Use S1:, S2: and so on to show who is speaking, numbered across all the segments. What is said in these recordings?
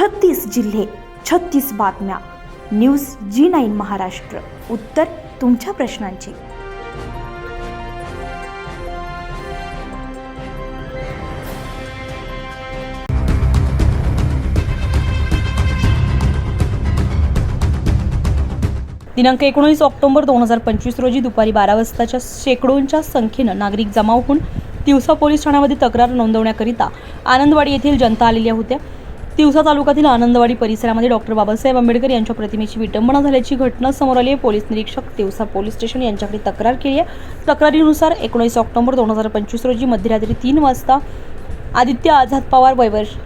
S1: छत्तीस जिल्हे छत्तीस बातम्या. News G nine Maharashtra. उत्तर तुमच्या प्रश्नांची.
S2: दिनांक एकोणीस ऑक्टोबर दोन हजार पंचवीस रोजी दुपारी बारा वाजताच्या शेकडोंच्या संख्येनं नागरिक जमाव होऊन तिवसा पोलीस ठाण्यामध्ये तक्रार नोंदवण्याकरिता आनंदवाडी येथील जनता आलेल्या होत्या. तिवसा तालुक्यातील आनंदवाडी परिसरामध्ये डॉक्टर बाबासाहेब आंबेडकर यांच्या प्रतिमेची विटंबना झाल्याची घटना समोर आली आहे. पोलीस निरीक्षक तिवसा पोलीस स्टेशन यांच्याकडे तक्रार केली आहे. तक्रारीनुसार एकोणीस ऑक्टोबर दोन हजार पंचवीस रोजी मध्यरात्री तीन वाजता आदित्य आझाद पवार वैवर्ष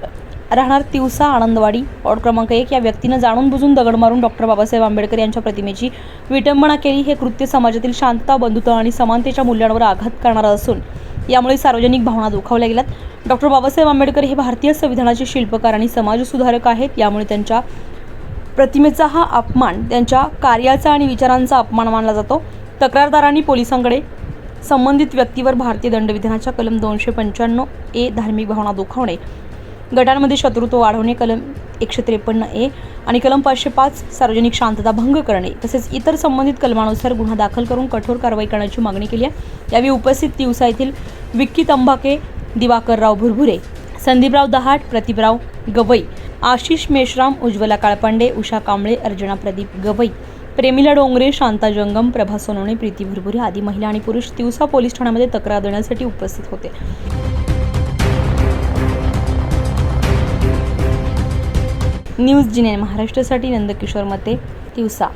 S2: राहणार तिवसा आनंदवाडी वॉर्ड क्रमांक एक या व्यक्तीनं जाणून बुजून दगड मारून डॉक्टर बाबासाहेब आंबेडकर यांच्या प्रतिमेची विटंबना केली. हे कृत्य समाजातील शांतता बंधुता आणि समानतेच्या मूल्यांवर आघात करणारं असून यामुळे सार्वजनिक भावना दुखावल्या गेल्यात. डॉक्टर बाबासाहेब आंबेडकर हे भारतीय संविधानाचे शिल्पकार आणि समाजसुधारक आहेत. यामुळे त्यांच्या प्रतिमेचा हा अपमान त्यांच्या कार्याचा आणि विचारांचा अपमान मानला जातो. तक्रारदारांनी पोलिसांकडे संबंधित व्यक्तीवर भारतीय दंडविधानाच्या कलम दोनशे पंच्याण्णव ए धार्मिक भावना दुखावणे गटांमध्ये शत्रुत्व वाढवणे कलम एकशे त्रेपन्न ए आणि कलम पाचशे पाच सार्वजनिक शांतता भंग करणे तसेच इतर संबंधित कलमानुसार गुन्हा दाखल करून कठोर कारवाई करण्याची मागणी केली आहे. यावेळी उपस्थित दिवसा येथील विक्की तंबाके दिवाकरराव भुरभुरे संदीपराव दहाट प्रतिभराव गवई आशिष मेश्राम उज्ज्वला काळपांडे उषा कांबळे अर्जुना प्रदीप गवई प्रेमिला डोंगरे शांता जंगम प्रभा सोनवणे प्रीती भुरभुरे आदी महिला आणि पुरुष दिवसा पोलीस ठाण्यामध्ये तक्रार देण्यासाठी उपस्थित होते. न्यूज जिने महाराष्ट्रासाठी नंदकिशोर मते दिवसा.